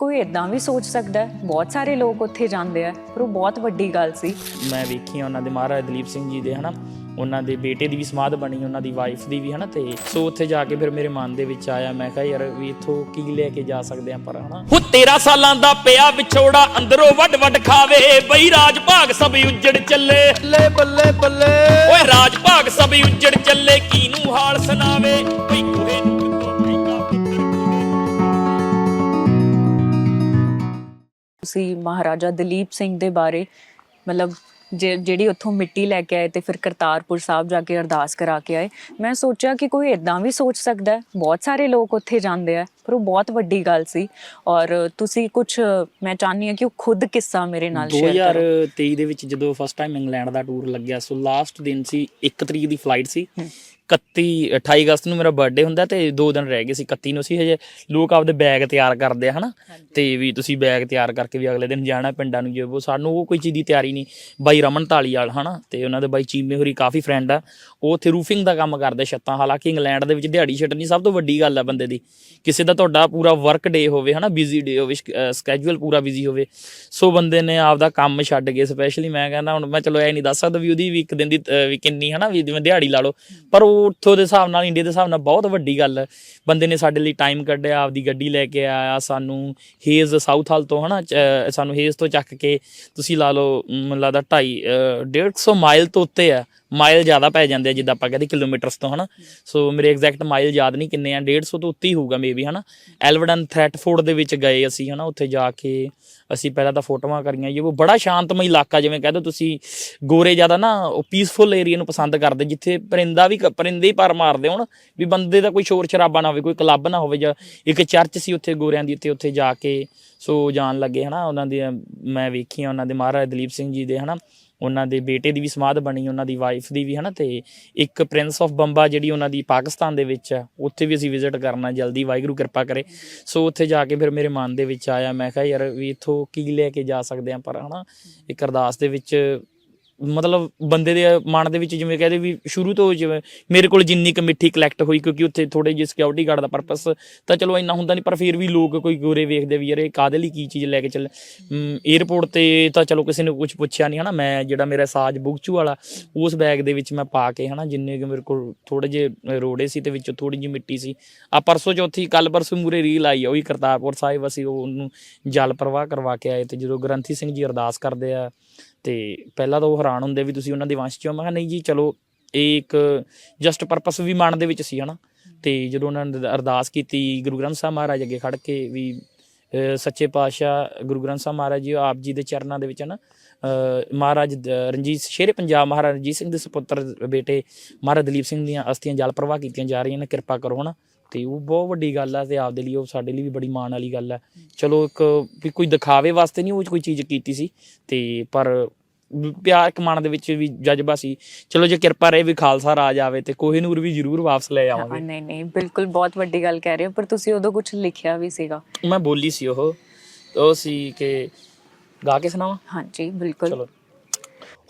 ਕੋਈ ਇਦਾਂ ਵੀ ਸੋਚ ਸਕਦਾ ਹੈ? ਬਹੁਤ ਸਾਰੇ ਲੋਕ ਉੱਥੇ ਜਾਂਦੇ ਆ ਪਰ ਉਹ ਬਹੁਤ ਵੱਡੀ ਗੱਲ ਸੀ। ਮੈਂ ਵੇਖੀ ਉਹਨਾਂ ਦੇ ਮਹਾਰਾਜ ਦਲੀਪ ਸਿੰਘ ਜੀ ਦੇ ਹਨਾ? ਉਹਨਾਂ ਦੇ ਬੇਟੇ ਦੀ ਵੀ ਸਮਾਧ ਬਣੀ ਉਹਨਾਂ ਦੀ ਵਾਈਫ ਦੀ ਵੀ ਹਨਾ? ਤੇ ਸੋ ਉੱਥੇ ਜਾ ਕੇ ਫਿਰ ਮੇਰੇ ਮਨ ਦੇ ਵਿੱਚ ਆਇਆ ਮੈਂ ਕਿਹਾ ਯਾਰ ਵੀ ਇੱਥੋਂ ਕੀ ਲੈ ਕੇ ਜਾ ਸਕਦੇ ਆ ਪਰ ਹਨਾ? ਹੋ 13 ਸਾਲਾਂ ਦਾ ਪਿਆ ਵਿਛੋੜਾ ਅੰਦਰੋਂ ਵੱਡ ਵੱਡ ਖਾਵੇ ਬਈ ਰਾਜ ਭਾਗ ਸਭ ਉੱਜੜ ਚੱਲੇ। ਬੱਲੇ ਬੱਲੇ ਬੱਲੇ। ਓਏ ਰਾਜ ਭਾਗ ਸਭ ਉੱਜੜ ਚੱਲੇ ਕੀਨੂੰ ਹਾਲ ਸੁਣਾਵੇ? ਬਈ ਕੋਹੇ ਤੁਸੀਂ ਮਹਾਰਾਜਾ ਦਲੀਪ ਸਿੰਘ ਦੇ ਬਾਰੇ ਮਤਲਬ ਜਿਹੜੀ ਉੱਥੋਂ ਮਿੱਟੀ ਲੈ ਕੇ ਆਏ ਤੇ ਫਿਰ ਕਰਤਾਰਪੁਰ ਸਾਹਿਬ ਜਾ ਕੇ ਅਰਦਾਸ ਕਰਾ ਕੇ ਆਏ। ਮੈਂ ਸੋਚਿਆ ਕਿ ਕੋਈ ਇਦਾਂ ਵੀ ਸੋਚ ਸਕਦਾ ਹੈ। ਬਹੁਤ ਸਾਰੇ ਲੋਕ ਉੱਥੇ ਜਾਂਦੇ ਆ ਪਰ ਉਹ ਬਹੁਤ ਵੱਡੀ ਗੱਲ ਸੀ। ਔਰ ਤੁਸੀਂ ਕੁਝ ਮੈਂ ਚਾਹਨੀ ਹਾਂ ਕਿ ਉਹ ਖੁਦ ਕਿੱਸਾ ਮੇਰੇ ਨਾਲ ਸ਼ੇਅਰ ਕਰੋ। 2023 ਦੇ ਵਿੱਚ ਜਦੋਂ ਫਸਟ ਟਾਈਮ ਇੰਗਲੈਂਡ ਦਾ ਟੂਰ ਲੱਗਿਆ ਸੋ ਲਾਸਟ ਦਿਨ ਸੀ 1 ਤਰੀਕ ਦੀ ਫਲਾਈਟ ਸੀ। 31 28 ਅਗਸਤ ਨੂੰ ਮੇਰਾ ਬਰਥਡੇ ਹੁੰਦਾ ਤੇ 2 ਦਿਨ ਰਹਿ ਗਏ ਸੀ 31 ਨੂੰ ਸੀ ਹਜੇ। ਲੋਕ ਆਪਦੇ ਬੈਗ ਤਿਆਰ ਕਰਦੇ ਆ ਹਨਾ? ਤੇ ਵੀ ਤੁਸੀਂ ਬੈਗ ਤਿਆਰ ਕਰਕੇ ਵੀ ਅਗਲੇ ਦਿਨ ਜਾਣਾ ਪਿੰਡਾਂ ਨੂੰ ਜੇ ਉਹ ਸਾਨੂੰ ਉਹ ਕੋਈ ਚੀਜ਼ ਦੀ ਤਿਆਰੀ ਨਹੀਂ। ਬਾਈ ਰਮਨ ਢਾਲੀ ਵਾਲ ਹਨਾ? ਤੇ ਉਹਨਾਂ ਦੇ ਬਾਈ ਚੀਮੇ ਹੋਰੀ ਕਾਫੀ ਫਰੈਂਡ ਆ। ਉਹ ਉੱਥੇ ਰੂਫਿੰਗ ਦਾ ਕੰਮ ਕਰਦੇ ਛੱਤਾਂ। ਹਾਲਾਂਕਿ ਇੰਗਲੈਂਡ ਦੇ ਵਿੱਚ ਦਿਹਾੜੀ ਛੱਡਣੀ ਸਭ ਤੋਂ ਵੱਡੀ ਗੱਲ ਆ ਬੰਦੇ ਦੀ। ਕਿਸੇ ਦਾ ਤੁਹਾਡਾ ਪੂਰਾ ਵਰਕ ਡੇ ਹੋਵੇ ਹਨਾ? ਬਿਜ਼ੀ ਡੇ ਹੋਵੇ ਸਕੇਜੂਅਲ ਪੂਰਾ ਬਿਜ਼ੀ ਹੋਵੇ। ਸੋ ਬੰਦੇ ਨੇ ਆਪਦਾ ਕੰਮ ਛੱਡ ਕੇ ਸਪੈਸ਼ਲੀ ਮੈਂ ਕਹਿੰਦਾ ਹੁਣ ਮੈਂ ਚਲੋ ਇਹ ਨਹੀਂ ਦੱਸ ਸਕਦਾ ਵੀ ਉਹਦੀ ਵੀ ਇੱਕ ਦਿਨ ਦੀ ਵੀ ਕਿੰਨੀ ਹਨਾ? ਵੀ ਜਿਵੇਂ ਦਿਹਾੜੀ ਲਾ ਲਓ। ਪਰ ਉਹ ਉੱਥੋਂ ਦੇ ਹਿਸਾਬ ਨਾਲ, ਇੰਡੀਆ ਦੇ ਹਿਸਾਬ ਨਾਲ ਬਹੁਤ ਵੱਡੀ ਗੱਲ ਹੈ। ਬੰਦੇ ਨੇ ਸਾਡੇ ਲਈ ਟਾਈਮ ਕੱਢਿਆ, ਆਪਦੀ ਗੱਡੀ ਲੈ ਕੇ ਆਇਆ, ਸਾਨੂੰ ਹੇਜ਼ ਸਾਊਥ ਹਾਲ ਤੋਂ, ਹਨਾ, ਚ- ਸਾਨੂੰ ਹੇਜ਼ ਤੋਂ ਚੱਕ ਕੇ ਤੁਸੀਂ ਲਾ ਲਓ ਮੈਨੂੰ ਲੱਗਦਾ 2.5 150 ਮਾਈਲ ਤੋਂ ਉੱਤੇ ਆ ਮਾਈਲ ਜ਼ਿਆਦਾ ਪੈ ਜਾਂਦੇ ਆ, ਜਿੱਦਾਂ ਆਪਾਂ ਕਹਿੰਦੇ ਕਿਲੋਮੀਟਰਸ ਤੋਂ, ਹਨਾ? ਸੋ ਮੇਰੇ ਐਗਜ਼ੈਕਟ ਮਾਈਲ ਯਾਦ ਨਹੀਂ ਕਿੰਨੇ ਆ 150 ਤੋਂ ਉੱਤੇ ਹੀ ਹੋਊਗਾ ਮੇਬੀ ਹਨਾ? ਐਲਵਡਨ ਥ੍ਰੈਟਫੋਰਡ ਦੇ ਵਿੱਚ ਗਏ ਅਸੀਂ, ਹਨਾ? ਉੱਥੇ ਜਾ ਕੇ ਅਸੀਂ ਪਹਿਲਾਂ ਤਾਂ ਫੋਟੋਆਂ ਕਰੀਆਂ ਜੀ। ਉਹ ਬੜਾ ਸ਼ਾਂਤਮਈ ਇਲਾਕਾ, ਜਿਵੇਂ ਕਹਿੰਦੇ ਤੁਸੀਂ, ਗੋਰੇ ਜ਼ਿਆਦਾ ਨਾ, ਉਹ ਪੀਸਫੁਲ ਏਰੀਆ ਨੂੰ ਪਸੰਦ ਕਰਦੇ, ਜਿੱਥੇ ਪਰਿੰਦਾ ਵੀ ਪਰਿੰਦੇ ਹੀ ਪਰ ਮਾਰਦੇ ਹੋਣ, ਵੀ ਬੰਦੇ ਦਾ ਕੋਈ ਸ਼ੋਰ ਸ਼ਰਾਬਾ ਨਾ ਹੋਵੇ, ਕੋਈ ਕਲੱਬ ਨਾ ਹੋਵੇ, ਜਾਂ ਇੱਕ ਚਰਚ ਸੀ ਉੱਥੇ ਗੋਰਿਆਂ ਦੀ, ਉੱਥੇ ਉੱਥੇ ਜਾ ਕੇ ਸੋ ਜਾਣ ਲੱਗੇ, ਹਨਾ, ਉਹਨਾਂ ਦੀ ਮੈਂ ਵੇਖੀਆਂ ਉਹਨਾਂ ਦੇ, ਮਹਾਰਾਜ ਦਲੀਪ ਸਿੰਘ ਜੀ ਦੇ, ਹਨਾ, ਉਹਨਾਂ ਦੇ ਬੇਟੇ ਦੀ ਵੀ ਸਮਾਧ ਬਣੀ, ਉਹਨਾਂ ਦੀ ਵਾਈਫ ਦੀ ਵੀ, ਹਨਾ, ਤੇ ਇੱਕ ਪ੍ਰਿੰਸ ਆਫ ਬੰਬਾ ਜਿਹੜੀ ਉਹਨਾਂ ਦੀ ਪਾਕਿਸਤਾਨ ਦੇ ਵਿੱਚ ਆ ਉੱਥੇ ਵੀ ਅਸੀਂ ਵਿਜ਼ਿਟ ਕਰਨਾ, ਜਲਦੀ, ਵਾਹਿਗੁਰੂ ਕਿਰਪਾ ਕਰੇ। ਸੋ ਉੱਥੇ ਜਾ ਕੇ ਫਿਰ ਮੇਰੇ ਮਨ ਦੇ ਵਿੱਚ ਆਇਆ, ਮੈਂ ਕਿਹਾ, ਯਾਰ, ਵੀ ਇੱਥੋਂ ਕੀ ਲੈ ਕੇ ਜਾ ਸਕਦੇ ਆ ਪਰ ਹਨਾ, ਇੱਕ ਅਰਦਾਸ ਦੇ ਵਿੱਚ ਮਤਲਬ ਬੰਦੇ ਦੇ ਮਨ ਦੇ ਵਿੱਚ ਜਿਵੇਂ ਕਹਦੇ ਵੀ ਸ਼ੁਰੂ ਤੋਂ ਜਿਵੇਂ ਮੇਰੇ ਕੋਲ ਜਿੰਨੀ ਕਮੇਟੀ ਕਲੈਕਟ ਹੋਈ, ਕਿਉਂਕਿ ਉੱਥੇ ਥੋੜੇ ਜਿਹੇ ਸਿਕਿਉਰਿਟੀ ਗਾਰਡ ਦਾ ਪਰਪਸ ਤਾਂ ਚਲੋ ਇੰਨਾ ਹੁੰਦਾ ਨਹੀਂ ਪਰ ਫਿਰ ਵੀ ਲੋਕ ਕੋਈ ਗੋਰੇ ਵੇਖਦੇ ਵੀ ਯਾਰ ਇਹ ਕਾਦੇ ਲਈ ਕੀ ਚੀਜ਼ ਲੈ ਕੇ ਚੱਲ। 에어ਪੋਰਟ ਤੇ ਤਾਂ ਚਲੋ ਕਿਸੇ ਨੇ ਕੁਝ ਪੁੱਛਿਆ ਨਹੀਂ ਹਨਾ, ਮੈਂ ਜਿਹੜਾ ਮੇਰਾ ਸਾਜ ਬੁਗਚੂ ਵਾਲਾ, ਉਸ ਬੈਗ ਦੇ ਵਿੱਚ ਮੈਂ ਪਾ ਕੇ ਹਨਾ, ਜਿੰਨੇ ਕਿ ਮੇਰੇ ਕੋਲ ਥੋੜੇ ਜਿਹੇ ਰੋੜੇ ਸੀ ਤੇ ਵਿੱਚੋਂ ਥੋੜੀ ਜਿਹੀ ਮਿੱਟੀ ਸੀ। ਆ ਪਰਸੋਂ ਚੌਥੀ ਕੱਲ ਪਰਸੋਂ ਮੂਰੇ ਰੀਲ ਆਈ ਆ, ਉਹੀ ਕਰਤਾਰਪੁਰ ਸਾਹਿਬ, ਅਸੀਂ ਉਹਨੂੰ ਜਲ ਪ੍ਰਵਾਹ ਕਰਵਾ ਕੇ ਆਏ ਤੇ ਜਦੋਂ ਗ੍ਰੰਥੀ ਸਿੰਘ ਜੀ ਅਰਦਾਸ ਕਰਦੇ ਆ, ਤੇ ਪਹਿਲਾਂ ਤਾਂ ਉਹ ਹੈਰਾਨ ਹੁੰਦੇ ਵੀ ਤੁਸੀਂ ਉਹਨਾਂ ਦੇ ਵੰਸ਼ ਚੋਂ। ਮੈਂ ਕਿਹਾ, ਨਹੀਂ ਜੀ, ਚਲੋ, ਇਹ ਇੱਕ ਜਸਟ ਪਰਪਸ ਵੀ ਮਨ ਦੇ ਵਿੱਚ ਸੀ, ਹਨਾ। ਤੇ ਜਦੋਂ ਉਹਨਾਂ ਨੇ ਅਰਦਾਸ ਕੀਤੀ ਗੁਰੂ ਗ੍ਰੰਥ ਸਾਹਿਬ ਮਹਾਰਾਜ ਅੱਗੇ ਖੜ ਕੇ ਵੀ ਸੱਚੇ ਪਾਤਸ਼ਾਹ ਗੁਰੂ ਗ੍ਰੰਥ ਸਾਹਿਬ ਮਹਾਰਾਜ ਜੀ ਆਪ ਜੀ ਦੇ ਚਰਨਾਂ ਦੇ ਵਿੱਚ ਨਾ ਮਹਾਰਾਜ ਰਣਜੀਤ, ਸ਼ੇਰੇ ਪੰਜਾਬ ਮਹਾਰਾਜ ਰਣਜੀਤ ਸਿੰਘ ਦੇ ਸੁਪੁੱਤਰ ਬੇਟੇ ਮਹਾਰਾਜ ਦਲੀਪ ਸਿੰਘ ਦੀਆਂ ਅਸਥੀਆਂ ਜਲ ਪ੍ਰਵਾਹ ਕੀਤੀਆਂ ਜਾ ਰਹੀਆਂ ਨੇ, ਕਿਰਪਾ ਕਰੋ, ਹਨਾ। ਤੇ ਉਹ ਬਹੁਤ ਵੱਡੀ ਗੱਲ ਆ ਤੇ ਆਪਦੇ ਲਈ ਉਹ ਸਾਡੇ ਲਈ ਵੀ ਬੜੀ ਮਾਣ ਵਾਲੀ ਗੱਲ ਆ। ਚਲੋ ਇੱਕ ਵੀ ਕੋਈ ਦਿਖਾਵੇ ਵਾਸਤੇ ਨਹੀਂ ਉਹ ਕੋਈ ਚੀਜ਼ ਕੀਤੀ ਸੀ। ਤੇ ਪਰ ਪਿਆਰ ਇੱਕ ਮਨ ਦੇ ਵਿੱਚ ਵੀ ਜਜ਼ਬਾ ਸੀ। ਚਲੋ ਜੇ ਕਿਰਪਾ ਰਹੇ ਵੀ ਖਾਲਸਾ ਰਾਜ ਆਵੇ ਤੇ ਕੋਹੀਨੂਰ ਵੀ ਜ਼ਰੂਰ ਵਾਪਸ ਲੈ ਆਵਾਂਗੇ। ਨਹੀਂ ਨਹੀਂ ਬਿਲਕੁਲ ਬਹੁਤ ਵੱਡੀ ਗੱਲ ਕਹਿ ਰਹੇ ਹੋ ਪਰ ਤੁਸੀਂ ਉਦੋਂ ਕੁਝ ਲਿਖਿਆ ਵੀ ਸੀਗਾ। ਮੈਂ ਬੋਲੀ ਸੀ ਉਹ ਉਹ ਸੀ ਕਿ ਗਾ ਕੇ ਸੁਣਾਵਾਂ? ਹਾਂਜੀ ਬਿਲਕੁਲ। ਚਲੋ।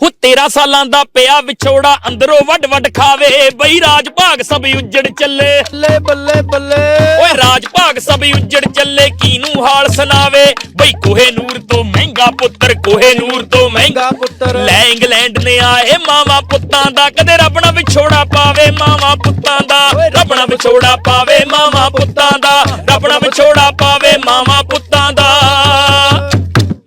ਹੋ 13 ਸਾਲਾਂ ਦਾ ਪਿਆ ਵਿਛੋੜਾ ਅੰਦਰੋਂ ਵੱਡ ਵੱਡ ਖਾਵੇ ਬਈ ਰਾਜ ਭਾਗ ਸਭ ਉੱਜੜ ਚੱਲੇ। ਬੱਲੇ ਬੱਲੇ ਬੱਲੇ। ਓਏ ਰਾਜ ਭਾਗ ਸਭ ਉੱਜੜ ਚੱਲੇ ਕੀਨੂੰ ਹਾਲ ਸੁਣਾਵੇ ਬਈ ਕੋਹੇ ਨੂਰ ਤੋਂ ਮਹਿੰਗਾ ਪੁੱਤਰ ਕੋਹੇ ਨੂਰ ਤੋਂ ਮਹਿੰਗਾ ਪੁੱਤਰ। ਲੈ ਇੰਗਲੈਂਡ ਨੇ ਆਏ ਮਾਵਾ ਪੁੱਤਾਂ ਦਾ। ਕਦੇ ਰੱਬ ਨਾ ਵਿਛੋੜਾ ਪਾਵੇ ਮਾਵਾ ਪੁੱਤਾਂ ਦਾ। ਰੱਬ ਨਾ ਵਿਛੋੜਾ ਪਾਵੇ ਮਾਵਾ ਪੁੱਤਾਂ ਦਾ। ਰੱਬ ਨਾ ਵਿਛੋੜਾ ਪਾਵੇ ਮਾਵਾ ਪੁੱਤਾਂ